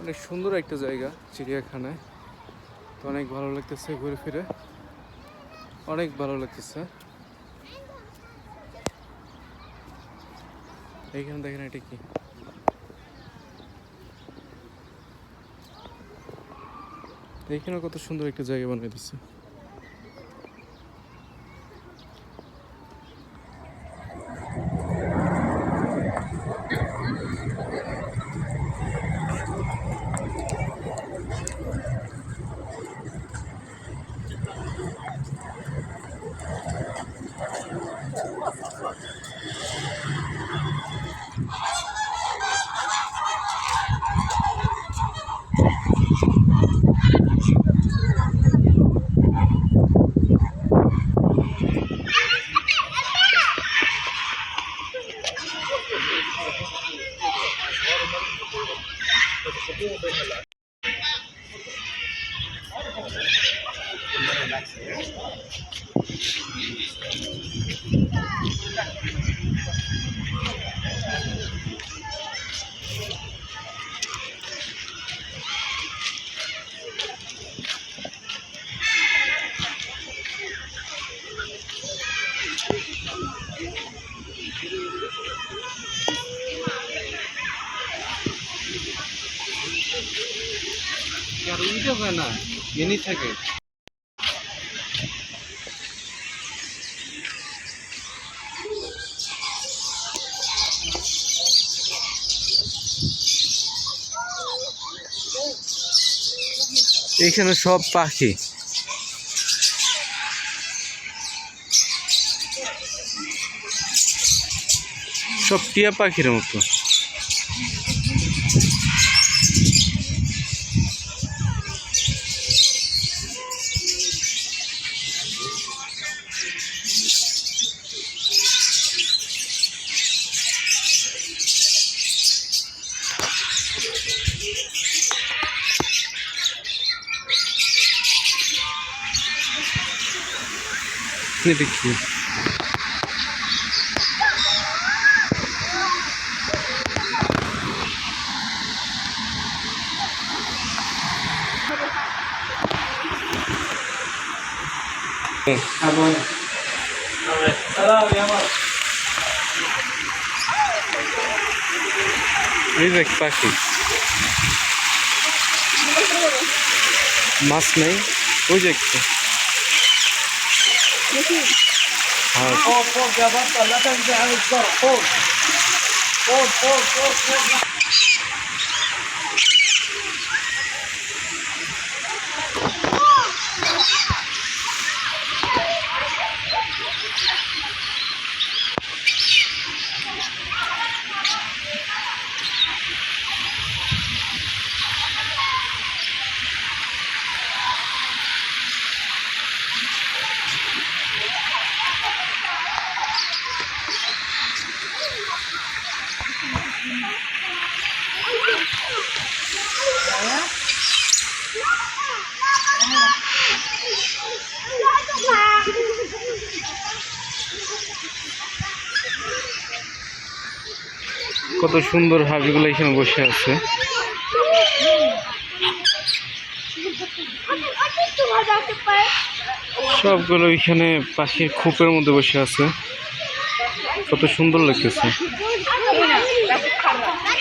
অনেক সুন্দর একটা জায়গা চিড়িয়াখানায়। তো অনেক ভালো লাগতেছে ঘুরে ফিরে। অনেক ভালো লাগতেছে। এইখানে দেখেন এটা কি? এইখানে কত সুন্দর একটা জায়গা বানিয়ে দিচ্ছে। Thank you. থেকে। এখানে সব পাখি। সব টিয়া পাখির মতো। এটা কি এই দেখ পাখি মাছ নেই ওই যে একটা হ্যাঁ فوق فوق يا بطل لا تنزع عن الزرع فوق فوق فوق فوق فوق সুন্দর হাঁসগুলো এখানে বসে আছে। সবগুলো এখানে পাখির খোপের মধ্যে বসে আছে। কত সুন্দর লাগতেছে।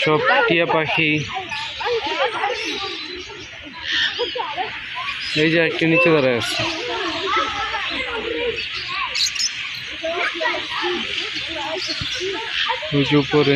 সব টিয়া পাখি। এই যে একটা নিচে দাঁড়ায় আছে। ওই যে উপরে।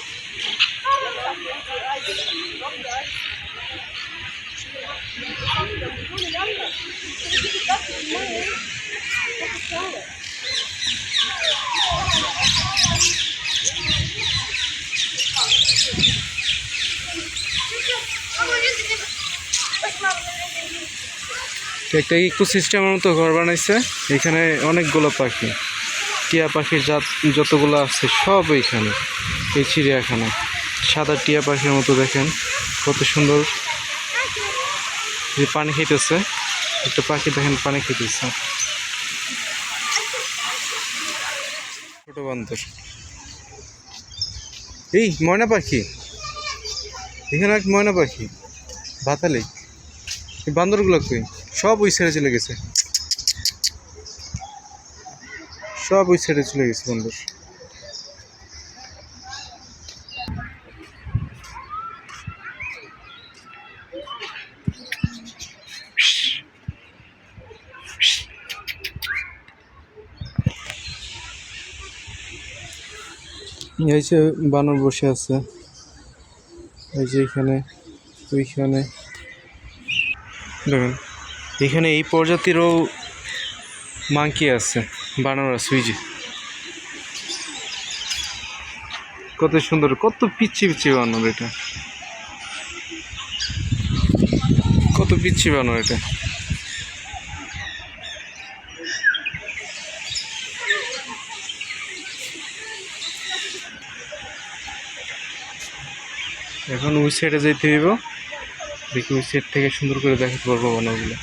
একটা ইকো সিস্টেমের মতো ঘর বানাইছে। এখানে অনেকগুলো পাখি। টিয়া পাখির জাত যতগুলো আছে সব এইখানে, এই চিড়িয়াখানায়। সাদা টিয়া পাখির মতো দেখেন। কত সুন্দর যে পানি খেতেছে। একটা পাখি দেখেন পানি খেতেছে। ছোট বান্দর এই, ময়না পাখি। এখানে এক ময়না পাখি। ভাতালে এই বান্দরগুলো কই? সব ওই সাইডে চলে গেছে। সব ওই সাইডে চলে গেছে বান্দর। এই যে বানর বসে আছে। এই যে এখানে, ওইখানে। দেখুন, এখানে এই প্রজাতিরও মাংকি আছে, বানর আছে, ওই যে। কত সুন্দর, কত পিচ্ছি পিচ্ছি বানর এটা। কত পিচ্ছি বানর এটা। এখন ওই সাইডে যেতে হইব। দেখি ওই সাইড থেকে সুন্দর করে দেখাতে পারব বানরগুলো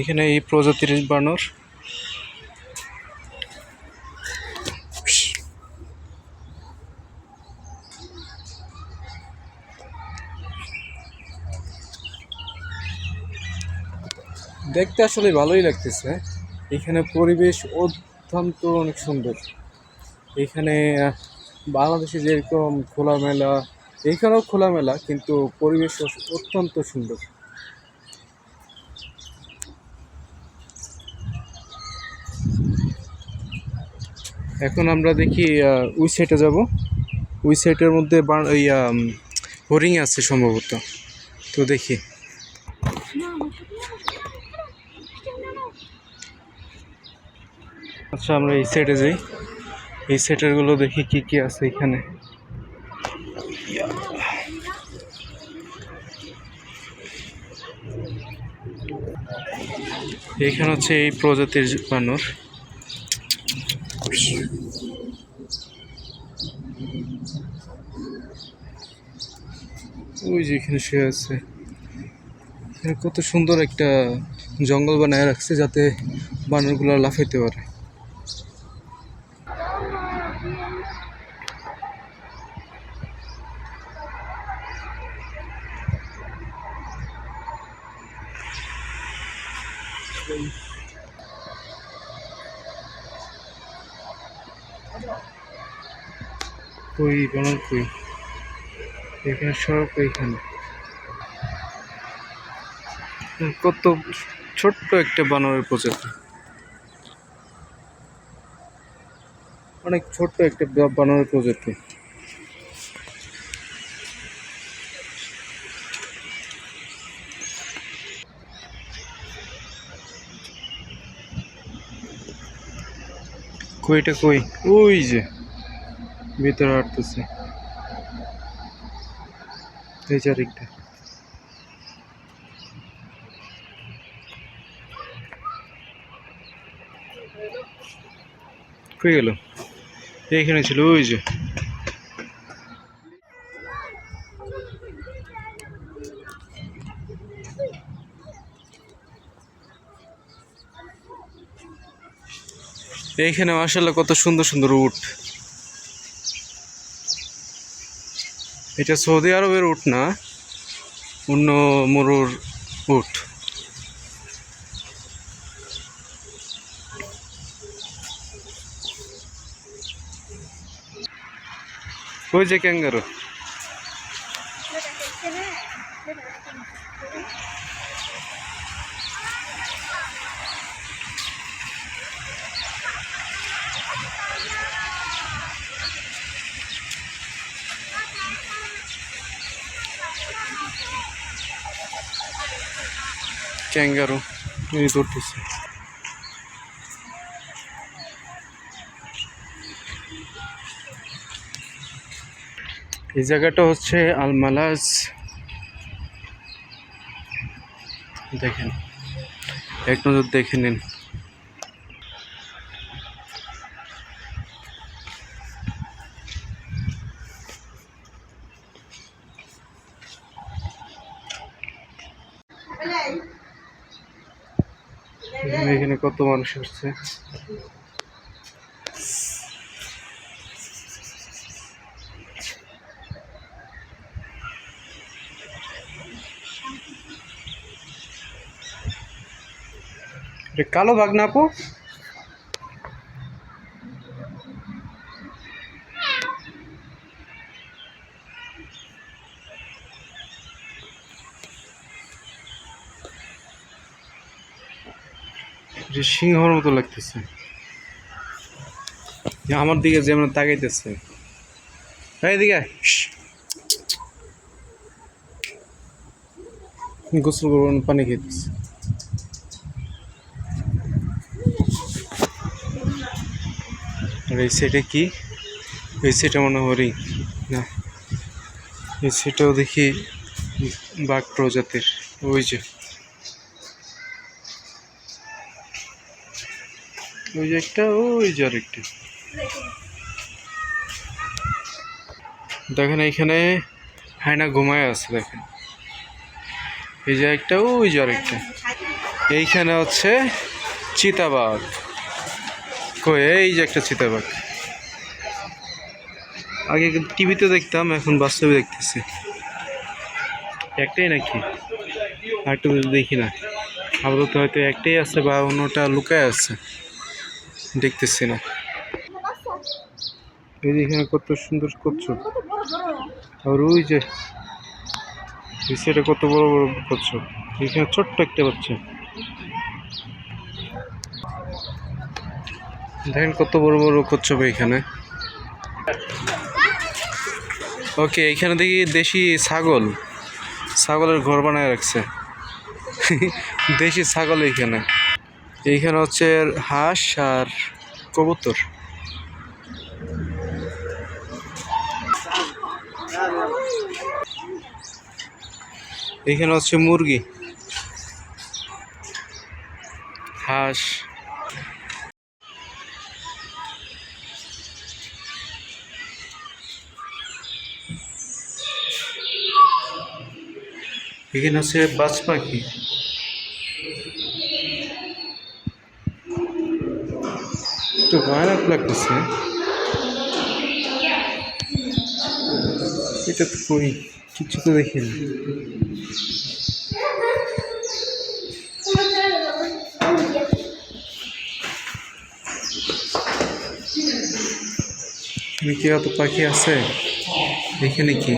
এখানে এই প্রজাতির বানর। দেখতে আসলে ভালোই লাগতেছে। এখানে পরিবেশ অত্যন্ত অনেক সুন্দর। এখানে বাংলাদেশে যেরকম খোলামেলা, এখানেও খোলামেলা, কিন্তু পরিবেশ অত্যন্ত সুন্দর। এখন আমরা দেখি ওই সাইডে যাব। ওই সাইডের মধ্যে ওই হরিণ আছে সম্ভবত। তো দেখি। আচ্ছা আমরা এই সাইডে যাই। এই সাইডেরগুলো দেখি কি কি আছে এখানে। এখানে হচ্ছে এই প্রজাতির বানর। ওই যে এখানে শুয়ে আছে। কত সুন্দর একটা জঙ্গল বানায় রাখছে যাতে বানরগুলো লাফাইতে পারে। কই বানর কই এখানে সব এইখানে। কত ছোট্ট একটা বানরের প্রজাতি। অনেক ছোট্ট একটা বানরের প্রজাতি। কইটা কই? ওই যে ভিতরে হাঁটতেছে এই চারিকটা কই গেল? এইখানে ছিল ওই যে। এইখানে মাসাল্লাহ কত সুন্দর সুন্দর উট। এটা সৌদি আরবের উট না, অন্য মরুর উট। ওই যে ক্যাঙ্গারু। ক্যাঙ্গারু এই ধরতেছে এই জায়গাটা হচ্ছে আলমালাজ। দেখেন এক নজর দেখে নিন এখানে কত মানুষ আসছে। কালো বাঘ না আপু। সিংহর মতো লাগতেছে। আমার দিকে যেমন তাকাইতেছে। শ্। গোসল করব পানি খেতেছে। আর এই সাইডে কি? এই সাইডে মনে হরিণ না। এই সাইডেও দেখি বাঘ প্রজাতির। ওই যে। ওই যে একটা, ওই যে দেখেন এইখানে হায়না ঘুমায় আছে, দেখেন। এই যে একটা, ওই যে আরেকটা। এইখানে হচ্ছে চিতাবাঘ। কই, এই যে একটা চিতাবাঘ। আগে টিভিতে দেখতাম, এখন বাস্তবে দেখতেছি। একটাই নাকি? আরেকটা তো দেখি না। আপাতত হয়তো একটাই আছে বা অন্যটা লুকায় আছে। দেখতেছি না। এই যে এখানে কত সুন্দর কচ্ছপ আর ওই যে কত বড় বড় কচ্ছপ এখানে ছোট্ট একটা বাচ্চা। দেখেন কত বড় বড় কচ্ছপ এখানে। ওকে, এখানে দেখি দেশি ছাগল। ছাগলের ঘর বানায় রাখছে। দেশি ছাগল এইখানে এইখানে হচ্ছে হাঁস আর কবুতর। এইখানে হচ্ছে মুরগি। হাঁস। এখানে হচ্ছে বাজ পাখি। একটু ভয়ানক লাগতেছে। এটা তো কই? কিছু তো দেখিনি এখানে কি অত পাখি আছে? এখানে কি?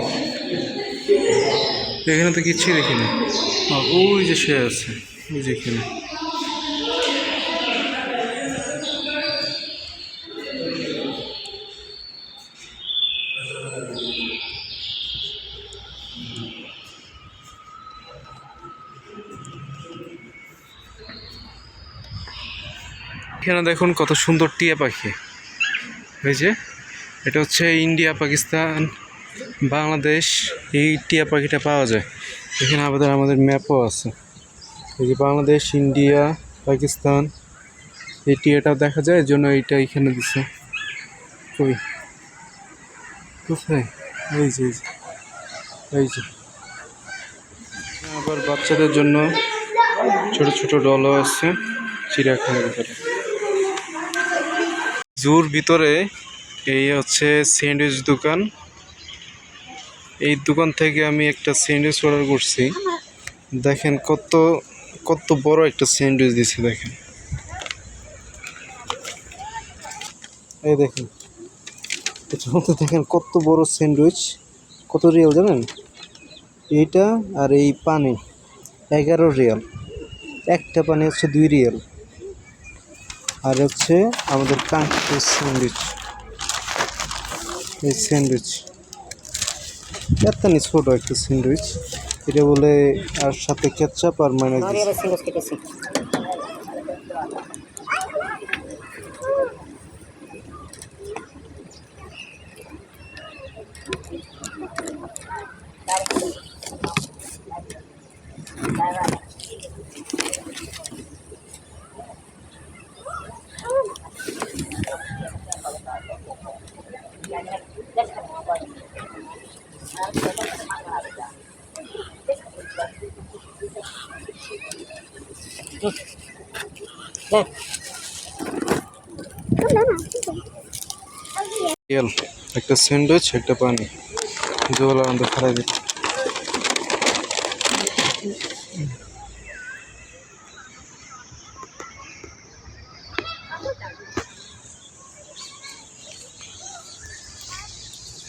এখানে তো কিচ্ছুই দেখিনি ওই যে সে আছে, ওই যে এখানে। এখানে দেখুন কত সুন্দর টিয়া পাখি। এই যে, এটা হচ্ছে ইন্ডিয়া, পাকিস্তান, বাংলাদেশ, এই টিয়া পাখিটা পাওয়া যায়। এখানে আমাদের আমাদের ম্যাপও আছে। এই যে বাংলাদেশ, ইন্ডিয়া, পাকিস্তান, এই টিয়াটাও দেখা যায়, এর জন্য এইটা এখানে দিছে। কই? এই যে এই যে। আবার বাচ্চাদের জন্য ছোট ছোট ডলও আছে, চিড়িয়াখানার ভিতরে। জুর ভিতরে এই হচ্ছে স্যান্ডউইচ দোকান। এই দোকান থেকে আমি একটা স্যান্ডউইচ অর্ডার করছি। দেখেন কত কত বড় একটা স্যান্ডউইচ দিছে দেখেন। এই দেখেন দেখেন কত বড় স্যান্ডউইচ, কত রিয়াল জানেন? এইটা আর এই পানি, এগারো রিয়াল একটা পানি হচ্ছে দুই রিয়াল আর হচ্ছে আমাদের কাঙ্ক্ষিত স্যান্ডউইচ। এই স্যান্ডউইচ। এতখানি ছোটো একটা স্যান্ডউইচ। এটা বলে আর সাথে কেচাপ আর মানে একটা স্যান্ডউইচ, একটা পানি। জল আমাদের খারাপ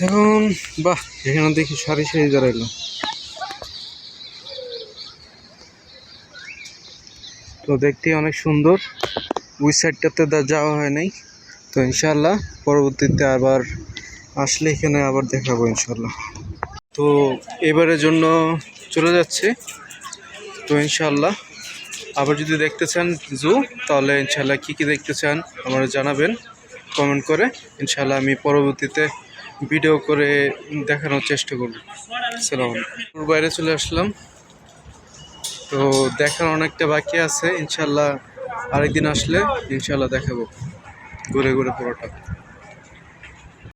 এখন, বাহ, এখানে দেখি সারি সারি দাঁড়াইলো। তো দেখতে অনেক সুন্দর। ওই সাইডটাতে যাওয়া হয় নাই। তো ইনশাল্লাহ পরবর্তীতে আবার আসলে এখানে আবার দেখাবো ইনশাল্লাহ তো এবারের জন্য চলে যাচ্ছে। তো ইনশাল্লাহ আবার যদি দেখতে চান জু তাহলে ইনশাল্লাহ কী কী দেখতে চান আমার জানাবেন কমেন্ট করে। ইনশাল্লাহ আমি পরবর্তীতে ভিডিও করে দেখানোর চেষ্টা করব। সালাম বাইরে চলে আসলাম। তো দেখার অনেকটা বাকি আছে। ইনশাল্লাহ আরেকদিন আসলে ইনশাল্লাহ দেখাবো। ঘুরে ঘুরে পুরোটা।